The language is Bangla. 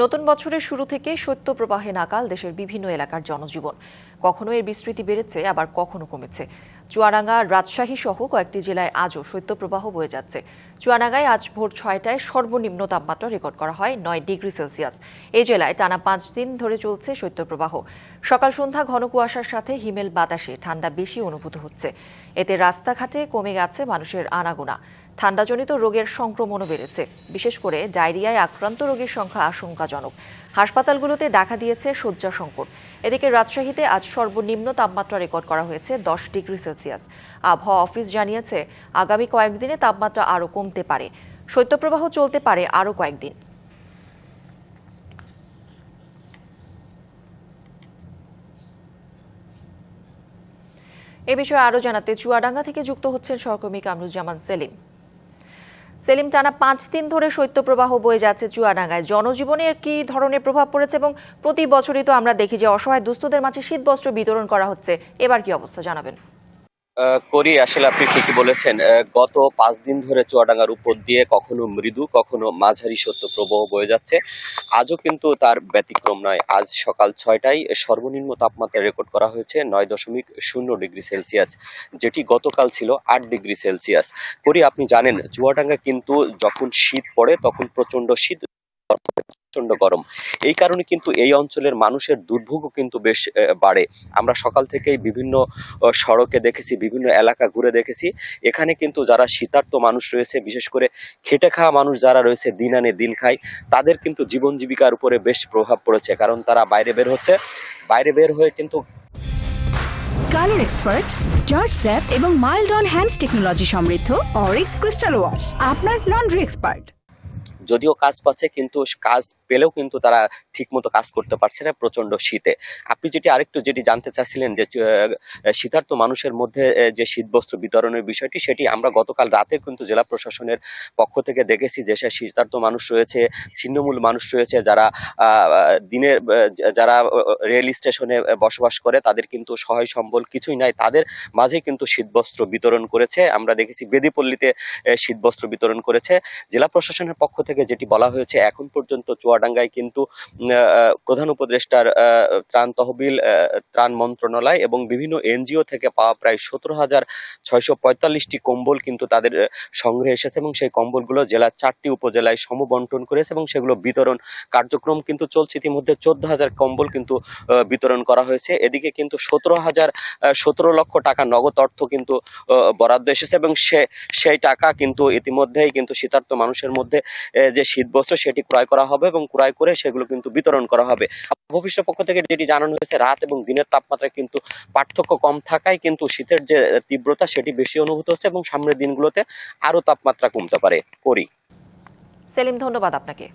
নতুন বছরের শুরু থেকে শৈত্যপ্রবাহে নাকাল দেশের বিভিন্ন এলাকার জনজীবন। কখনো এর বিস্তৃতি বেড়েছে, আবার কখনো কমেছে। চুয়াডাঙ্গা রাজশাহী সহ কয়েকটি জেলায় আজও শৈত্যপ্রবাহ বয়ে যাচ্ছে। চুয়াডাঙ্গায় আজ ভোর ছয়টায় সর্বনিম্ন তাপমাত্রা রেকর্ড করা হয় নয় ডিগ্রি সেলসিয়াস। এই জেলায় টানা পাঁচ দিন ধরে চলছে শৈত্যপ্রবাহ সকাল সন্ধ্যা ঘন কুয়াশার সাথে হিমেল বাতাসে ঠান্ডা বেশি অনুভূত হচ্ছে। এতে রাস্তাঘাটে কমে গেছে মানুষের আনাগোনা। ঠান্ডাজনিত রোগের সংক্রমণও বেড়েছে। বিশেষ করে ডায়রিয়ায় আক্রান্ত রোগীর সংখ্যা আশঙ্কাজনক। হাসপাতালগুলোতে দেখা দিয়েছে শয্যা সংকট এদিকে রাজশাহীতে আজ সর্বনিম্ন তাপমাত্রা রেকর্ড করা হয়েছে দশ ডিগ্রি সেলসিয়াস। আবহাওয়া অফিস জানিয়েছে, আগামী কয়েকদিনে তাপমাত্রা আরও কমতে পারে। শৈত্যপ্রবাহ চলতে পারে আরও কয়েকদিন। এ বিষয়ে আরও জানাতে চুয়াডাঙ্গা থেকে যুক্ত হচ্ছেন সহকর্মী কামরুজ্জামান সেলিম। সেলিম টানা পাঁচ দিন ধরে শৈত্যপ্রবাহ বয়ে যাচ্ছে চুয়াডাঙ্গায়। জনজীবনে এর কি ধরনের প্রভাব পড়েছে এবং প্রতি বছরই তো আমরা দেখি যে অসহায় দুস্থদের মাঝে শীতবস্ত্র বিতরণ করা হচ্ছে। এবার কি অবস্থা জানাবেন? করি, আসলে আপনি ঠিকই বলেছেন গত পাঁচ দিন ধরে চুয়াডাঙ্গার উপর দিয়ে কখনো মৃদু, কখনো মাঝারি সত্য প্রবাহ বয়ে যাচ্ছে। আজও কিন্তু তার ব্যতিক্রম নয়। আজ সকাল ছয়টায় সর্বনিম্ন তাপমাত্রা রেকর্ড করা হয়েছে নয় দশমিক শূন্য ডিগ্রি সেলসিয়াস, যেটি গতকাল ছিল আট ডিগ্রি সেলসিয়াস। করি, আপনি জানেন, চুয়াডাঙ্গা কিন্তু যখন শীত পড়ে, তখন প্রচণ্ড শীত প্রচণ্ড গরম। এই কারণে কিন্তু এই অঞ্চলের মানুষের দুর্ভোগও কিন্তু বেশ বাড়ে। আমরা সকাল থেকেই বিভিন্ন সড়কে দেখেছি, বিভিন্ন এলাকা ঘুরে দেখেছি। এখানে কিন্তু যারা শীতার্ত মানুষ রয়েছে, বিশেষ করে খেটে খাওয়া মানুষ যারা রয়েছে, দিন আনে দিন খায়, তাদের কিন্তু জীবন জীবিকার উপরে বেশ প্রভাব পড়েছে। কারণ তারা বাইরে বের হচ্ছে। বাইরে বের হয়ে কিন্তু কালার এক্সপার্ট জর্জ স্যাপ এবং মাইল্ড অন হ্যান্ডস টেকনোলজি সমৃদ্ধ অরিক্স ক্রিস্টাল ওয়াশ, আপনার লন্ড্রি এক্সপার্ট। যদিও কাজ পাচ্ছে, কিন্তু কাজ পেলেও কিন্তু তারা ঠিকমতো কাজ করতে পারছে না প্রচণ্ড শীতে। আপনি যেটি আরেকটু যেটি জানতে চাচ্ছিলেন যে শীতার্থ মানুষের মধ্যে যে শীতবস্ত্র বিতরণের বিষয়টি, সেটি আমরা গতকাল রাতে কিন্তু জেলা প্রশাসনের পক্ষ থেকে দেখেছি যে, সে শীতার্ত মানুষ রয়েছে, ছিন্নমূল মানুষ রয়েছে যারা দিনের যারা রেল স্টেশনে বসবাস করে, তাদের কিন্তু সহায় সম্বল কিছুই নাই। তাদের মাঝে কিন্তু শীতবস্ত্র বিতরণ করেছে। আমরা দেখেছি বেদিপল্লীতে শীতবস্ত্র বিতরণ করেছে। জেলা প্রশাসনের পক্ষ থেকে যেটি বলা হয়েছে, এখন পর্যন্ত চুয়াডাঙ্গায় কিন্তু প্রধান উপদেষ্টার ত্রাণ তহবিল ত্রাণ মন্ত্রণালয় এবং বিভিন্ন এনজিও থেকে পাওয়া প্রায় সতেরো হাজার ছয়শো পঁয়তাল্লিশটি কম্বল কিন্তু তাদের সংগ্রহে এসেছে এবং সেই কম্বলগুলো জেলার চারটি উপজেলায় সমবন্টন করেছে এবং সেগুলো বিতরণ কার্যক্রম কিন্তু চলছে। ইতিমধ্যে চোদ্দ হাজার কম্বল কিন্তু বিতরণ করা হয়েছে। এদিকে কিন্তু সতেরো হাজার সতেরো লক্ষ টাকা নগদ অর্থ কিন্তু বরাদ্দ এসেছে এবং সে, সেই টাকা কিন্তু ইতিমধ্যেই কিন্তু শীতার্ত মানুষের মধ্যে আহ, শীত বস্ত্র সেটি ক্রয় করা হবে এবং ক্রয় করে সেগুলো কিন্তু বিতরণ করা হবে। ভবিষ্যৎ পক্ষ থেকে যেটি জানানো হয়েছে রাত এবং দিনের তাপমাত্রা কিন্তু পার্থক্য কম থাকায় কিন্তু শীতের যে তীব্রতা সেটি বেশি অনুভূত হচ্ছে এবং সামনের দিনগুলোতে আরও তাপমাত্রা কমতে পারে। করি। সেলিম ধন্যবাদ আপনাকে।